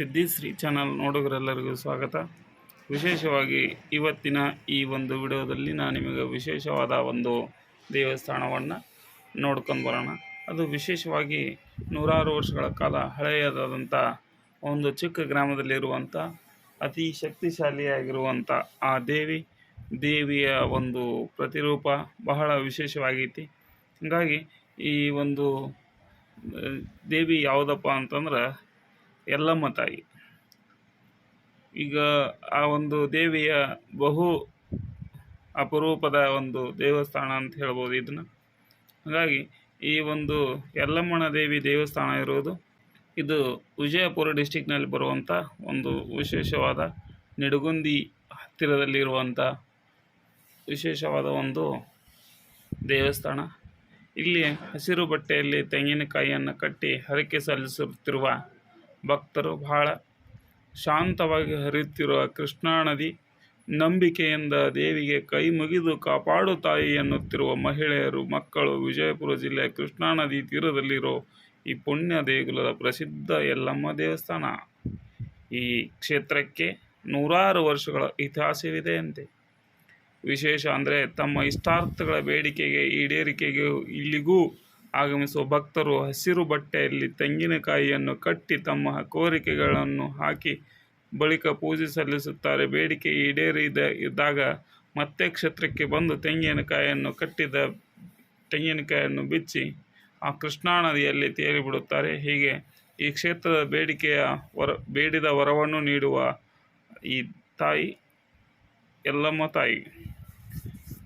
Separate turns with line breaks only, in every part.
ಸಿದ್ಧಿಶ್ರೀ channel ನೋಡುಗರೆಲ್ಲರಿಗೂ ಸ್ವಾಗತ. ವಿಶೇಷವಾಗಿ ಇವತ್ತಿನ ಈ ಒಂದು ವಿಡಿಯೋದಲ್ಲಿ ನಾನು ನಿಮಗೆ ವಿಶೇಷವಾದ ಒಂದು ದೇವಸ್ಥಾನವನ್ನು ನೋಡ್ಕೊಂಡು ಬರೋಣ. ಅದು ವಿಶೇಷವಾಗಿ ನೂರಾರು ವರ್ಷಗಳ ಕಾಲ ಹಳೆಯದಾದಂಥ ಒಂದು ಚಿಕ್ಕ ಗ್ರಾಮದಲ್ಲಿರುವಂಥ ಅತಿ ಶಕ್ತಿಶಾಲಿಯಾಗಿರುವಂಥ ಆ ದೇವಿ, ದೇವಿಯ ಒಂದು ಪ್ರತಿರೂಪ ಬಹಳ ವಿಶೇಷವಾಗೈತಿ. ಹೀಗಾಗಿ ಈ ಒಂದು ದೇವಿ ಯಾವುದಪ್ಪ ಅಂತಂದ್ರೆ ಯಲ್ಲಮ್ಮ ತಾಯಿ ಈಗ ಆ ಒಂದು ದೇವಿಯ ಬಹು ಅಪರೂಪದ ಒಂದು ದೇವಸ್ಥಾನ ಅಂತ ಹೇಳ್ಬೋದು ಇದನ್ನು. ಹಾಗಾಗಿ ಈ ಒಂದು ಯಲ್ಲಮ್ಮನ ದೇವಿ ದೇವಸ್ಥಾನ ಇರೋದು ಇದು ವಿಜಯಪುರ ಡಿಸ್ಟಿಕ್ನಲ್ಲಿ ಬರುವಂಥ ಒಂದು ವಿಶೇಷವಾದ ನಿಡಗುಂದಿ ಹತ್ತಿರದಲ್ಲಿರುವಂಥ ವಿಶೇಷವಾದ ಒಂದು ದೇವಸ್ಥಾನ. ಇಲ್ಲಿ ಹಸಿರು ಬಟ್ಟೆಯಲ್ಲಿ ತೆಂಗಿನಕಾಯಿಯನ್ನು ಕಟ್ಟಿ ಹರಕೆ ಸಲ್ಲಿಸುತ್ತಿರುವ ಭಕ್ತರು ಬಹಳ ಶಾಂತವಾಗಿ ಹರಿಯುತ್ತಿರುವ ಕೃಷ್ಣಾ ನದಿ ನಂಬಿಕೆಯಿಂದ ದೇವಿಗೆ ಕೈ ಮುಗಿದು ಕಾಪಾಡು ತಾಯಿ ಎನ್ನುತ್ತಿರುವ ಮಹಿಳೆಯರು, ಮಕ್ಕಳು, ವಿಜಯಪುರ ಜಿಲ್ಲೆಯ ಕೃಷ್ಣಾ ನದಿ ತೀರದಲ್ಲಿರೋ ಈ ಪುಣ್ಯ ದೇಗುಲದ ಪ್ರಸಿದ್ಧ ಯಲ್ಲಮ್ಮ ದೇವಸ್ಥಾನ. ಈ ಕ್ಷೇತ್ರಕ್ಕೆ ನೂರಾರು ವರ್ಷಗಳ ಇತಿಹಾಸವಿದೆಯಂತೆ ವಿಶೇಷ ಅಂದರೆ ತಮ್ಮ ಇಷ್ಟಾರ್ಥಗಳ ಬೇಡಿಕೆಗೆ ಈಡೇರಿಕೆಗೆ ಇಲ್ಲಿಗೂ ಆಗಮಿಸುವ ಭಕ್ತರು ಹಸಿರು ಬಟ್ಟೆಯಲ್ಲಿ ತೆಂಗಿನಕಾಯಿಯನ್ನು ಕಟ್ಟಿ ತಮ್ಮ ಕೋರಿಕೆಗಳನ್ನು ಹಾಕಿ ಬಳಿಕ ಪೂಜೆ ಸಲ್ಲಿಸುತ್ತಾರೆ. ಬೇಡಿಕೆ ಈಡೇರಿದ ಇದ್ದಾಗ ಮತ್ತೆ ಕ್ಷೇತ್ರಕ್ಕೆ ಬಂದು ತೆಂಗಿನಕಾಯಿಯನ್ನು ಕಟ್ಟಿದ ತೆಂಗಿನಕಾಯಿಯನ್ನು ಬಿಚ್ಚಿ ಆ ಕೃಷ್ಣಾ ನದಿಯಲ್ಲಿ ತೇಲಿಬಿಡುತ್ತಾರೆ ಹೀಗೆ ಈ ಕ್ಷೇತ್ರದ ಬೇಡಿಕೆಯ ವರ, ಬೇಡಿದ ವರವನ್ನು ನೀಡುವ ಈ ತಾಯಿ ಎಲ್ಲಮ್ಮ ತಾಯಿ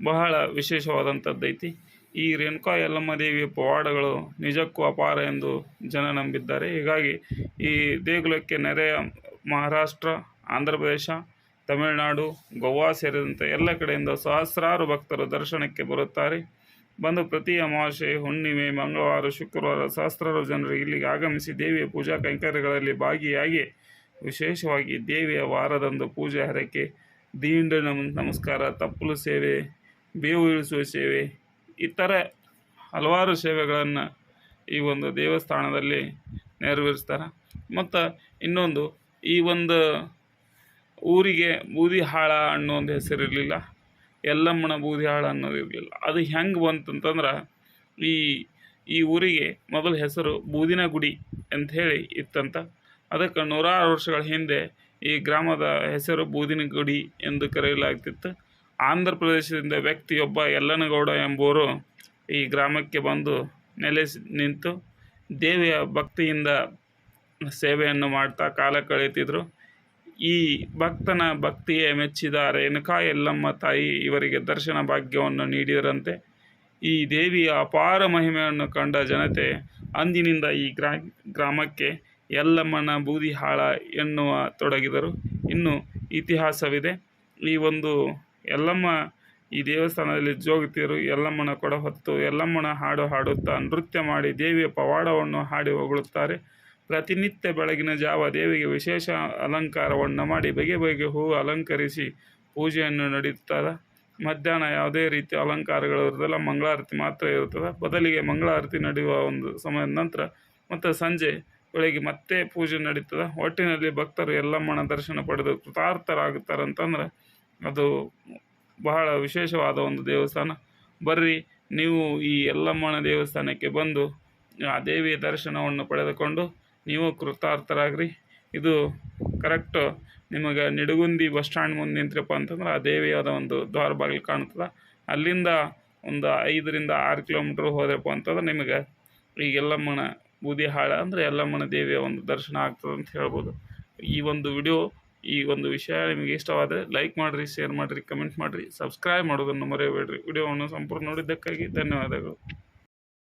ಬಹಳ ವಿಶೇಷವಾದಂಥದ್ದೈತಿ. ಈ ರೇಣುಕಾ ಯಲ್ಲಮ್ಮ ದೇವಿಯ ಪವಾಡಗಳು ನಿಜಕ್ಕೂ ಅಪಾರ ಎಂದು ಜನ ನಂಬಿದ್ದಾರೆ. ಹೀಗಾಗಿ ಈ ದೇಗುಲಕ್ಕೆ ನೆರೆಯ ಮಹಾರಾಷ್ಟ್ರ, ಆಂಧ್ರ ಪ್ರದೇಶ, ತಮಿಳುನಾಡು, ಗೋವಾ ಸೇರಿದಂತೆ ಎಲ್ಲ ಕಡೆಯಿಂದ ಸಹಸ್ರಾರು ಭಕ್ತರು ದರ್ಶನಕ್ಕೆ ಬರುತ್ತಾರೆ. ಬಂದು ಪ್ರತಿ ಅಮಾವಾಸ್ಯೆ, ಹುಣ್ಣಿಮೆ, ಮಂಗಳವಾರ, ಶುಕ್ರವಾರ ಸಹಸ್ರಾರು ಜನರು ಇಲ್ಲಿಗೆ ಆಗಮಿಸಿ ದೇವಿಯ ಪೂಜಾ ಕೈಂಕರ್ಯಗಳಲ್ಲಿ ಭಾಗಿಯಾಗಿ ವಿಶೇಷವಾಗಿ ದೇವಿಯ ವಾರದಂದು ಪೂಜೆ, ಹರಕೆ, ದೀಂಡ ನಮ, ನಮಸ್ಕಾರ, ತಪ್ಪಲು ಸೇವೆ, ಬೇವು ಇಳಿಸುವ ಸೇವೆ ಇತರ ಹಲವಾರು ಸೇವೆಗಳನ್ನು ಈ ಒಂದು ದೇವಸ್ಥಾನದಲ್ಲಿ ನೆರವೇರಿಸ್ತಾರೆ. ಮತ್ತು ಇನ್ನೊಂದು, ಈ ಒಂದು ಊರಿಗೆ ಬೂದಿಹಾಳ ಅನ್ನೋ ಒಂದು ಹೆಸರಿರಲಿಲ್ಲ. ಯಲ್ಲಮ್ಮನ ಬೂದಿಹಾಳ ಅನ್ನೋದು ಇರಲಿಲ್ಲ. ಅದು ಹೆಂಗೆ ಬಂತಂತಂದ್ರೆ ಈ ಈ ಊರಿಗೆ ಮೊದಲ ಹೆಸರು ಬೂದಿನ ಗುಡಿ ಅಂತ ಹೇಳಿ ಇತ್ತಂತ. ಅದಕ್ಕೆ ನೂರಾರು ವರ್ಷಗಳ ಹಿಂದೆ ಈ ಗ್ರಾಮದ ಹೆಸರು ಬೂದಿನ ಗುಡಿ ಎಂದು ಕರೆಯಲಾಗ್ತಿತ್ತು. ಆಂಧ್ರ ಪ್ರದೇಶದಿಂದ ವ್ಯಕ್ತಿಯೊಬ್ಬ ಯಲ್ಲನಗೌಡ ಎಂಬುವರು ಈ ಗ್ರಾಮಕ್ಕೆ ಬಂದು ನೆಲೆಸಿ ನಿಂತು ದೇವಿಯ ಭಕ್ತಿಯಿಂದ ಸೇವೆಯನ್ನು ಮಾಡ್ತಾ ಕಾಲ ಕಳೆಯುತ್ತಿದ್ದರು ಈ ಭಕ್ತನ ಭಕ್ತಿಯೇ ಮೆಚ್ಚಿದ ರೇಣುಕಾ ಯಲ್ಲಮ್ಮ ತಾಯಿ ಇವರಿಗೆ ದರ್ಶನ ಭಾಗ್ಯವನ್ನು ನೀಡಿದರಂತೆ. ಈ ದೇವಿಯ ಅಪಾರ ಮಹಿಮೆಯನ್ನು ಕಂಡ ಜನತೆ ಅಂದಿನಿಂದ ಈ ಗ್ರಾ ಗ್ರಾಮಕ್ಕೆ ಯಲ್ಲಮ್ಮನ ಬೂದಿಹಾಳ ಎನ್ನುವ ತೊಡಗಿದರು. ಇನ್ನು ಇತಿಹಾಸವಿದೆ. ಈ ಒಂದು ಯಲ್ಲಮ್ಮ ಈ ದೇವಸ್ಥಾನದಲ್ಲಿ ಜೋಗತಿಯರು ಎಲ್ಲಮ್ಮನ ಕೊಡ ಹೊತ್ತು, ಎಲ್ಲಮ್ಮನ ಹಾಡು ಹಾಡುತ್ತಾ ನೃತ್ಯ ಮಾಡಿ ದೇವಿಯ ಪವಾಡವನ್ನು ಹಾಡಿ ಹೊಗಳುತ್ತಾರೆ. ಪ್ರತಿನಿತ್ಯ ಬೆಳಗಿನ ಜಾವ ದೇವಿಗೆ ವಿಶೇಷ ಅಲಂಕಾರವನ್ನು ಮಾಡಿ ಬಗೆ ಬಗೆ ಹೂವು ಅಲಂಕರಿಸಿ ಪೂಜೆಯನ್ನು ನಡೆಯುತ್ತಾರೆ. ಮಧ್ಯಾಹ್ನ ಯಾವುದೇ ರೀತಿಯ ಅಲಂಕಾರಗಳು ಇರೋದಿಲ್ಲ ಮಂಗಳಾರತಿ ಮಾತ್ರ ಇರುತ್ತದೆ. ಬದಲಿಗೆ ಮಂಗಳಾರತಿ ನಡೆಯುವ ಒಂದು ಸಮಯದ ನಂತರ ಮತ್ತು ಸಂಜೆ ಬೆಳಗ್ಗೆ ಮತ್ತೆ ಪೂಜೆ ನಡೀತದೆ. ಒಟ್ಟಿನಲ್ಲಿ ಭಕ್ತರು ಎಲ್ಲಮ್ಮನ ದರ್ಶನ ಪಡೆದು ಕೃತಾರ್ಥರಾಗುತ್ತಾರೆ ಅಂತಂದ್ರೆ ಅದು ಬಹಳ ವಿಶೇಷವಾದ ಒಂದು ದೇವಸ್ಥಾನ. ಬರ್ರಿ, ನೀವು ಈ ಯಲ್ಲಮ್ಮನ ದೇವಸ್ಥಾನಕ್ಕೆ ಬಂದು ಆ ದೇವಿಯ ದರ್ಶನವನ್ನು ಪಡೆದುಕೊಂಡು ನೀವು ಕೃತಾರ್ಥರಾಗ್ರಿ. ಇದು ಕರೆಕ್ಟು. ನಿಮಗೆ ನಿಡುಗುಂದಿ ಬಸ್ ಸ್ಟ್ಯಾಂಡ್ ಮುಂದೆ ನಿಂತ್ರಪ್ಪ ಅಂತಂದ್ರೆ ಆ ದೇವಿಯಾದ ಒಂದು ದ್ವಾರ ಬಾಗಿಲು ಕಾಣ್ತದೆ ಅಲ್ಲಿಂದ ಒಂದು ಐದರಿಂದ ಆರು ಕಿಲೋಮೀಟ್ರ್ ಹೋದ್ರಪ್ಪ ಅಂತಂದ್ರೆ ನಿಮಗೆ ಈ ಯಲ್ಲಮ್ಮನ ಬೂದಿಹಾಳ ಅಂದರೆ ಯಲ್ಲಮ್ಮನ ದೇವಿಯ ಒಂದು ದರ್ಶನ ಆಗ್ತದೆ ಅಂತ ಹೇಳ್ಬೋದು. ಈ ಒಂದು ವಿಡಿಯೋ ಈ ಒಂದು ವಿಷಯ ನಿಮಗೆ ಇಷ್ಟವಾದರೆ ಲೈಕ್ ಮಾಡಿರಿ ಶೇರ್ ಮಾಡಿರಿ ಕಮೆಂಟ್ ಮಾಡಿರಿ ಸಬ್ಸ್ಕ್ರೈಬ್ ಮಾಡೋದನ್ನು ಮರೆಯಬೇಡ್ರಿ. ವಿಡಿಯೋವನ್ನು ಸಂಪೂರ್ಣ ನೋಡಿದ್ದಕ್ಕಾಗಿ ಧನ್ಯವಾದಗಳು.